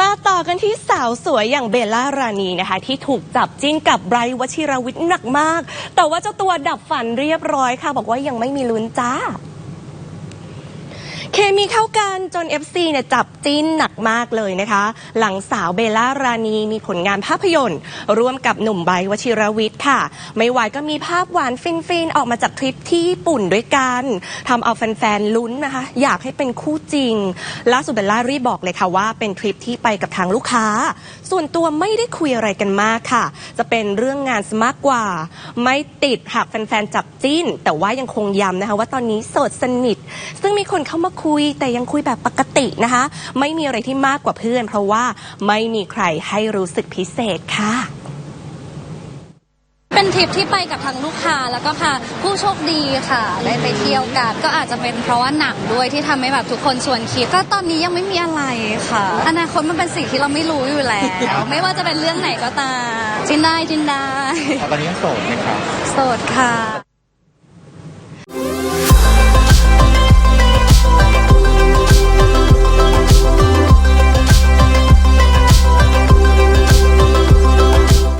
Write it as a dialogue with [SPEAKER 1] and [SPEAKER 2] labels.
[SPEAKER 1] มาต่อกันที่สาวสวยอย่างเบลล่ารานีนะคะ ที่ถูกจับจิ้นกับไบรท์วชิรวิทย์หนักมาก แต่ว่าเจ้าตัวดับฝันเรียบร้อยค่ะ บอกว่ายังไม่มีลุ้นจ้า เคมีเข้ากันจน FC เนี่ยจับจิ้นหนักมากเลยนะคะ หลังสาวเบลล่ารานีมีผลงานภาพยนตร์ ร่วมกับหนุ่มไบวชิรวิทย์ค่ะ ไม่ไหวก็มีภาพหวานฟินๆ ออกมาจากทริปที่ญี่ปุ่นด้วยกันทำเอาแฟนๆลุ้นนะคะ อยากให้เป็นคู่จริง ล่าสุดเบลล่ารีบบอกเลยค่ะว่าเป็นทริปที่ไปกับทางลูกค้า ส่วนตัวไม่ได้คุยอะไรกันมากค่ะ จะเป็นเรื่องงานซะมากกว่า ไม่ติดหากแฟนๆจับจิ้น แต่ว่ายังคงย้ำนะคะ ว่าตอนนี้โสดสนิท ซึ่งมีคนเข้ามาคุยแต่ยังคุยแบบปกตินะคะ ไม่มีอะไรที่มากกว่าเพื่อน เพราะว่าไม่มีใครให้รู้สึกพิเศษค่ะ
[SPEAKER 2] ริปที่ไปกับทางลูกค้าแล้วก็พาผู้โชคดีค่ะ ได้ไปเที่ยวกันก็อาจจะเป็นเพราะว่าหนังด้วยที่ทำให้แบบทุกคนชวนคิดก็ตอนนี้ยังไม่มีอะไรค่ะ อนาคตมันเป็นสิ่งที่เราไม่รู้อยู่แล้ว ไม่ว่าจะเป็นเรื่องไหนก็ตามจินได้จินได้
[SPEAKER 3] ตอนนี้ยังโสดไหมครับ
[SPEAKER 2] โสดค่ะ